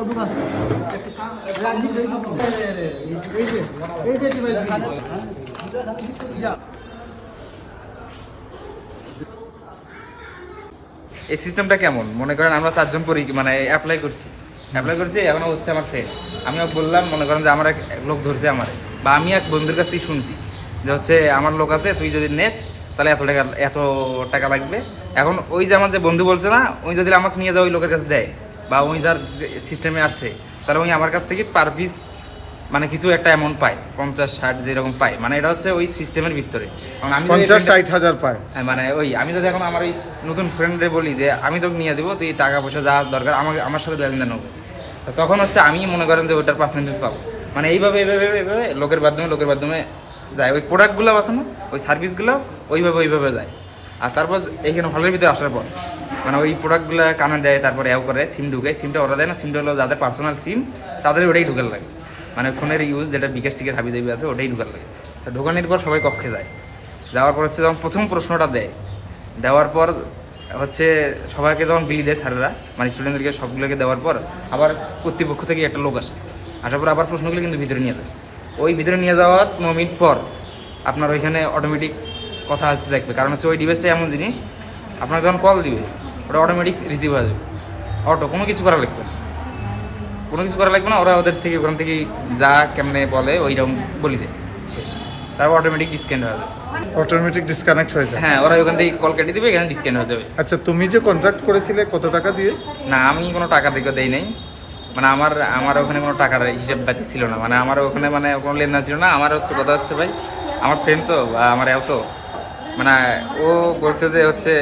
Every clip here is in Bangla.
এই সিস্টেমটা কেমন? মনে করেন আমরা চারজন পরি মানে অ্যাপ্লাই করছি। অ্যাপ্লাই করছি, এখন হচ্ছে আমার ফ্রেন্ড আমি বললাম, মনে করেন যে আমার এক লোক ধরছে আমার। বা আমি এক বন্ধুর কাছ থেকে শুনছি যে হচ্ছে আমার লোক আছে, তুই যদি নেস, তাহলে এত টাকা এত টাকা লাগবে। এখন ওই যে আমার যে বন্ধু বলছে না, ওই যদি আমাকে নিয়ে যাও ওই লোকের কাছে দেয়। বা ওই যার সিস্টেমে আসছে তাহলে ওই আমার কাছ থেকে পার পিস মানে কিছু একটা অ্যামাউন্ট পায় পঞ্চাশ ষাট যেরকম পায়। মানে এটা হচ্ছে ওই সিস্টেমের ভিতরে। আমি পঞ্চাশ ষাট হাজার পায়। হ্যাঁ, মানে ওই আমি যদি এখন আমার ওই নতুন ফ্রেন্ডে বলি যে আমি তোকে নিয়ে দেবো তুই টাকা পয়সা যা দরকার আমাকে আমার সাথে লেনদেন হবে। তখন হচ্ছে আমি মনে করেন যে ওটার পার্সেন্টেজ পাবো। মানে এইভাবে এইভাবে এইভাবে লোকের মাধ্যমে লোকের মাধ্যমে যায়। ওই প্রোডাক্টগুলো আছে না ওই সার্ভিসগুলো ওইভাবে ওইভাবে যায়। আর তারপর এইখানে হলের ভিতরে আসার পর মানে ওই প্রোডাক্টগুলো কানে দেয়, তারপরে এও করে সিম ঢুকে সিমটা ওরা দেয় না সিমটা হলো যাদের পার্সোনাল সিম তাদের ওটাই ঢুকার লাগে। মানে ফোনের ইউজ যেটা বিকাশ টিকের হাবি দেবী আছে, ওটাই ঢুকার লাগে। ঢোকানোর পর সবাই কক্ষে যায়। যাওয়ার পর হচ্ছে যখন প্রথম প্রশ্নটা দেয়, দেওয়ার পর হচ্ছে সবাইকে যখন বিলি দেয় স্যারেরা মানে স্টুডেন্টদেরকে সবগুলোকে দেওয়ার পর আবার কর্তৃপক্ষ থেকে একটা লোক আসে। আসার পর আবার প্রশ্নগুলো কিন্তু ভিতরে নিয়ে যায়। ওই ভিতরে নিয়ে যাওয়ার পনেরো মিনিট পর আপনার ওইখানে অটোমেটিক কথা আসতে থাকবে। কারণ হচ্ছে ওই ডিভাইসটা এমন জিনিস, আপনার যখন কল দিবে ওটা অটোমেটিক রিসিভ হয়ে যাবে। অটো কোনো কিছু করা লাগবে না। কোনো কিছু করা লাগবে না ওরা ওদের থেকে ওখান থেকে যা কেমনে বলে ওইরকম বলি দেয়। শেষ। তারপর অটোমেটিক ডিসকাউন্ট হয়ে যাবে। অটোমেটিক ডিসকানেক্ট হয়ে যাবে। হ্যাঁ ওরা ওখান থেকে কল কেটে দিবে এখানে ডিসকাউন্ট হয়ে যাবে। আচ্ছা তুমি যে কন্ট্রাক্ট করেছিলে কত টাকা দিয়ে? না আমি কোনো টাকা থেকে দেই নাই। মানে আমার আমার ওখানে কোনো টাকার হিসেব বাতি ছিল না। মানে আমার ওখানে মানে কোনো লেনদেন ছিল না। আমার হচ্ছে কথা হচ্ছে ভাই আমার ফ্রেন্ড তো বা আমার এত মানে ও বলছে যে হচ্ছে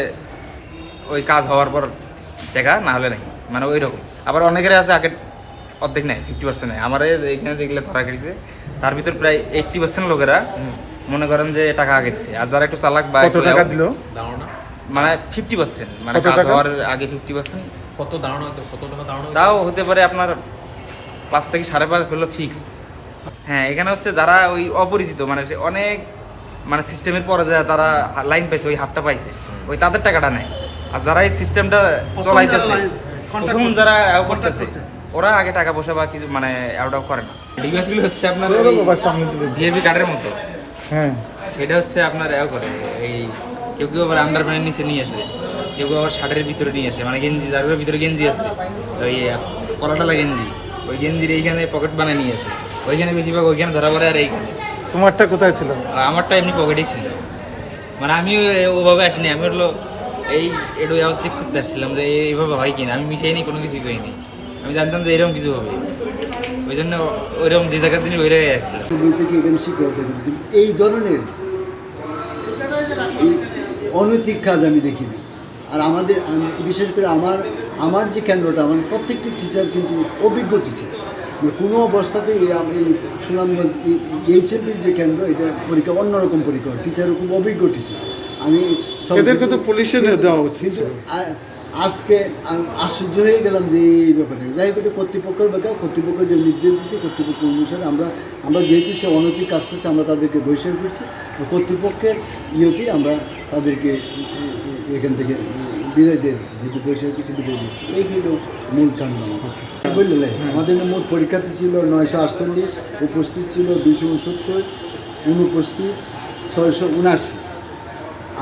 ওই কাজ হওয়ার পর দেখা না হলে নাই। মানে ওই রকম আবার অনেকের আছে আগে অর্ধেক নেয় ফিফটি পার্সেন্ট নেয় আমার এই- এইখানে যেগুলো ধরা খেয়েছে তার ভিতর প্রায় এইটটি পার্সেন্ট লোকেরা মনে করেন যে টাকা আগে দিচ্ছে আর যারা একটু চালাক বা কত একটু টাকা দিল? মানে ফিফটি পার্সেন্ট মানে কাজ হওয়ার আগে ফিফটি পার্সেন্ট কত দাঁড়ানো হতো কত টাকা দাঁড়ানো তাও হতে পারে আপনার পাঁচ থেকে সাড়ে পাঁচ হলো ফিক্স হ্যাঁ এখানে হচ্ছে যারা ওই অপরিচিত মানে অনেক মানে সিস্টেমের পরে যায় তারা লাইন পাইছে ওই হাফটা পাইছে ওই তাদের টাকাটা নেয়। আর যারা এই সিস্টেমটা চলাইতেছে প্রথম যারা এও করতেছে ওরা আগে টাকা পয়সা বা কিছু মানে এটাও করে না। ডিভাইসগুলো হচ্ছে আপনার। ভিএপি কার্ডের মতো। হ্যাঁ। সেটা হচ্ছে আপনার এও করে এই কেউ কেউ আবার আন্ডার প্যান্টের নিচে নিয়ে আসে। কেউ কেউ আবার শার্টের ভিতরে নিয়ে আসে। মানে গেঞ্জি যার ভিতরে গেঞ্জি আছে ওই কলাটালা গেঞ্জি ওই গেঞ্জির এইখানে পকেট বানায় নিয়ে আসে। ওইখানে বেশিরভাগ ওইখানে ধরা পড়ে আর এইখানে। তোমারটা কোথায় ছিল? আর আমারটা এমনি পকেটেই ছিল। মানে আমি ওভাবে আসিনি আমি হলো এই একটু চেক করতে আসছিলাম যে এইভাবে হয় কিনা? আমি মিশাই নি কোনো কিছু করিনি আমি জানতাম যে এরকম কিছু হবে। ওই জন্য ওইরকম যে জায়গার তিনি ওই জায়গায় আসছিলাম থেকে এখানে শিখে কিন্তু এই ধরনের অনৈতিক কাজ আমি দেখিনি। আর আমাদের আমি- বিশেষ করে আমার আমার যে কেন্দ্রটা, আমার প্রত্যেকটি টিচার কিন্তু অভিজ্ঞ টিচার কোনো অবস্থাতেই এই সুনামগঞ্জ এইচএপির যে কেন্দ্র, এটা পরীক্ষা অন্যরকম পরীক্ষা। টিচার খুব অভিজ্ঞ টিচার আমি এদেরকে তো পুলিশে কিন্তু- দেওয়া উচিত। কিন্তু। আজকে আমি আশ্চর্য হয়ে গেলাম যে এই ব্যাপারে। যাই হোক কর্তৃপক্ষের ব্যাপার কর্তৃপক্ষ যে নির্দেশ দিচ্ছে কর্তৃপক্ষ অনুসারে আমরা আমরা যেহেতু সে অনৈতিক কাজ করছে আমরা তাদেরকে বহিষ্কার করছি। কর্তৃপক্ষের ইয়েতেই আমরা তাদেরকে এখান থেকে বিদায় দিয়ে দিচ্ছি যেহেতু বহিষ্কার করছি বিদায় দিয়েছি এই হলো মূল কারণ আমার বুঝলে আমাদের মোট পরীক্ষাতে ছিল নয়শো আটচল্লিশ উপস্থিত ছিল দুইশো উনসত্তর অনুপস্থিত ছয়শো উনাশি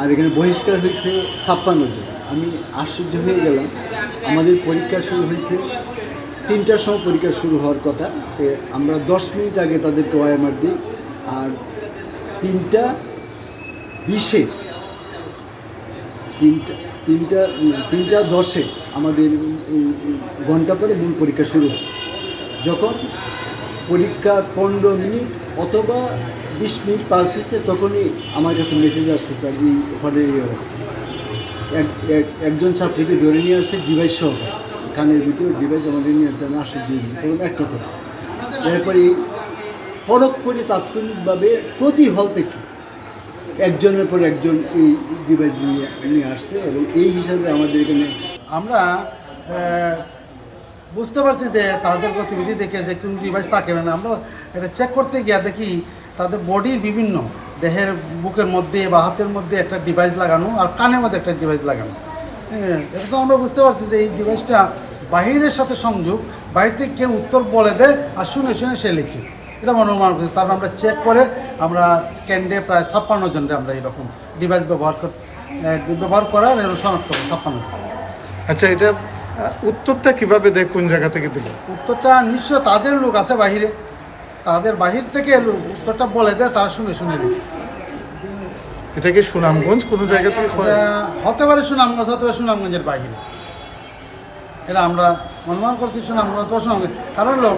আর এখানে বহিষ্কার হয়েছে ছাপ্পান্ন জন। আমি আশ্চর্য হয়ে গেলাম। আমাদের পরীক্ষা শুরু হয়েছে। তিনটার সময় পরীক্ষা শুরু হওয়ার কথা। আমরা দশ মিনিট আগে তাদেরকে ওয়াইএমআর দিই। আর তিনটা বিশে, তিনটা তিনটা তিনটা দশে আমাদের ঘণ্টা পরে মূল পরীক্ষা শুরু হয়। যখন পরীক্ষা পনেরো মিনিট অথবা বিশ মিনিট পাস হয়েছে, তখনই আমার কাছে মেসেজ আসছে, স্যার, এই হলের এই অবস্থা। এক, এক- একজন ছাত্রীকে ধরে নিয়ে আসছে ডিভাইস সহকারে। কানের ভিতরে ডিভাইস আমাদের নিয়ে আসছে, আমি আশ্চর্য। তখন একটা ছাত্র এরপরে পরক্ষণে তাৎক্ষণিকভাবে প্রতি হল থেকে একজনের পর একজন এই ডিভাইস নিয়ে নিয়ে আসছে এবং এই হিসাবে আমাদের এখানে আমরা বুঝতে পারছি যে তাদের গতিবিধি দেখে যে কোন ডিভাইস থাকে না। আমরা এটা চেক করতে গিয়ে দেখি তাদের বডির বিভিন্ন। দেহের বুকের মধ্যে বা হাতের মধ্যে একটা ডিভাইস লাগানো আর কানের মধ্যে একটা ডিভাইস লাগানো। হ্যাঁ এটা তো আমরা বুঝতে পারছি যে এই ডিভাইসটা বাহিরের সাথে সংযোগ বাইরে থেকে কেউ উত্তর বলে দেয় আর শুনে শুনে সে লিখে। এটা আমরা অনুমান করছি তারপর আমরা চেক করে আমরা স্ক্যান্ডে প্রায় ছাপ্পান্ন জনকে আমরা এরকম ডিভাইস ব্যবহার কর ব্যবহার করার এরকম শনাক্ত করি ছাপ্পান্ন। আচ্ছা এটা উত্তরটা কীভাবে দেয় কোন জায়গা থেকে দিল উত্তরটা নিশ্চয় তাদের লোক আছে বাহিরে। তাদের বাহির থেকে উত্তরটা বলে দেয় তারা শুনে শুনে লিখে এটা কি সুনামগঞ্জ? কোনো জায়গা থেকে হতে পারে সুনামগঞ্জ হতে পারে সুনামগঞ্জের বাহিরে। এটা আমরা অনুমান করছি সুনামগঞ্জ অথবা সুনামগঞ্জ। কারণ লোক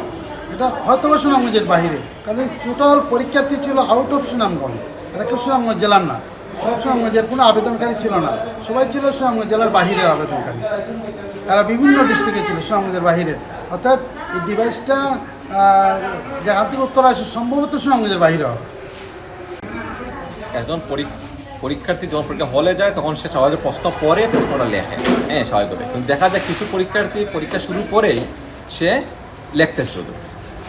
এটা হয়তো বা সুনামগঞ্জের বাহিরে। কারণ টোটাল পরীক্ষার্থী ছিল আউট অফ সুনামগঞ্জ। এটা কেউ সুনামগঞ্জ জেলার না। সব সুনামগঞ্জের কোনো আবেদনকারী ছিল না। সবাই ছিল সুনামগঞ্জ জেলার বাহিরের আবেদনকারী। তারা বিভিন্ন ডিস্ট্রিক্টে ছিল সুনামগঞ্জের বাহিরে। অর্থাৎ এই ডিভাইসটা যেখান থেকে উত্তর আসে সম্ভবত সুনামগঞ্জের হবে একজন পরী- পরীক্ষার্থী যখন পরীক্ষা হলে যায়, তখন সে সবাই প্রশ্ন পরে প্রশ্নটা লেখে। হ্যাঁ স্বাভাবিকভাবে কিন্তু দেখা যায় কিছু পরীক্ষার্থী পরীক্ষা শুরু করেই সে লিখতেছে শুধু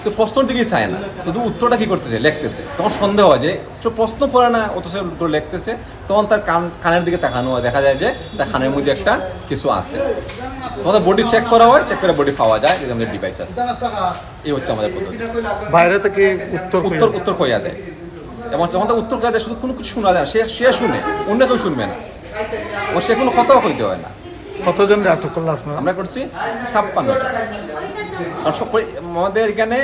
তো প্রশ্নর দিকেই চায় না। শুধু উত্তরটা কি করতেছে? লিখতেছে। তখন সন্দেহ হয় যে সে প্রশ্ন পড়ে না অত সে উত্তর লিখতেছে। তখন তার কান কানের দিকে তাকানো হয়। দেখা যায় যে তার কানের মধ্যে একটা কিছু আছে। তখন বডি চেক করা হয় চেক করে বডি পাওয়া যায় যে আমাদের ডিভাইস আছে। এই হচ্ছে আমাদের পদ্ধতি। বাইরে থেকে উত্তর উত্তর উত্তর কইয়া দেয়। এবং যখন তার উত্তর কইয়া দেয় শুধু কোনো কিছু শোনা যায় না। সে সে শুনে অন্য কেউ শুনবে না। ও সে কোনো কথাও কইতে হয় না। কতজন আটক করল আপনারা? আমরা করছি ছাপ্পান্ন। আমাদের এখানে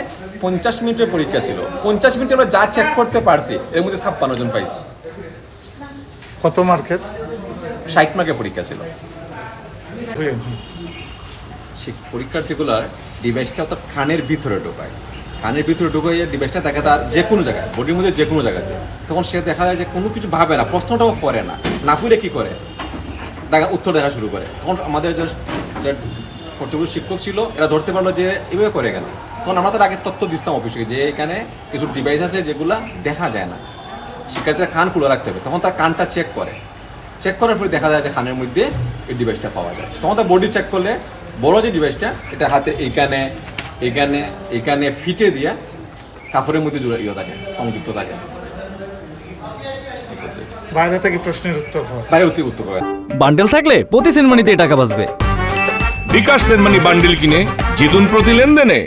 পঞ্চাশ মিনিটের পরীক্ষা ছিল। পঞ্চাশ মিনিটে আমরা যা চেক করতে পারছি এর মধ্যে ছাপ্পান্ন জন পাইছি। কত মার্কের? ষাট মার্কের পরীক্ষা ছিল। পরীক্ষার্থীগুলোর ডিভাইসটা অর্থাৎ খানের ভিতরে ঢোকায়। খানের ভিতরে ঢুকাইয়ে ডিভাইসটা দেখা তার যে কোনো জায়গায় বডির মধ্যে যে কোনো জায়গাতে। তখন সে দেখা যায় যে কোনো কিছু ভাবে না প্রশ্নটাও করে না। না ফুরে কী করে? দেখা উত্তর দেখা শুরু করে। তখন আমাদের যে কর্তব্য শিক্ষক ছিল, এরা ধরতে পারল যে এভাবে করে গেল। তখন আমরা তার আগে তথ্য দিতাম অফিসে যে এখানে কিছু ডিভাইস আছে যেগুলা দেখা যায় না। শিক্ষার্থীরা কান খুলে রাখতে হবে। তখন তার কানটা চেক করে। চেক করার পরে দেখা যায় যে কানের মধ্যে এই ডিভাইসটা পাওয়া যায়। তখন তার বডি চেক করলে বড় যে ডিভাইসটা এটা হাতে এইখানে এখানে এখানে ফিটে দিয়ে কাপড়ের মধ্যে জুড়ে ইয়ে থাকে, সংযুক্ত থাকে। বাইরে থেকে প্রশ্নের উত্তর হয়। বাইরে উত্তর উত্তর হয়। বান্ডেল থাকলে প্রতি সেনমানিতে টাকা বাঁচবে। বিকাশ সেনমানি বান্ডিল কিনে জিতুন প্রতি লেনদেনে।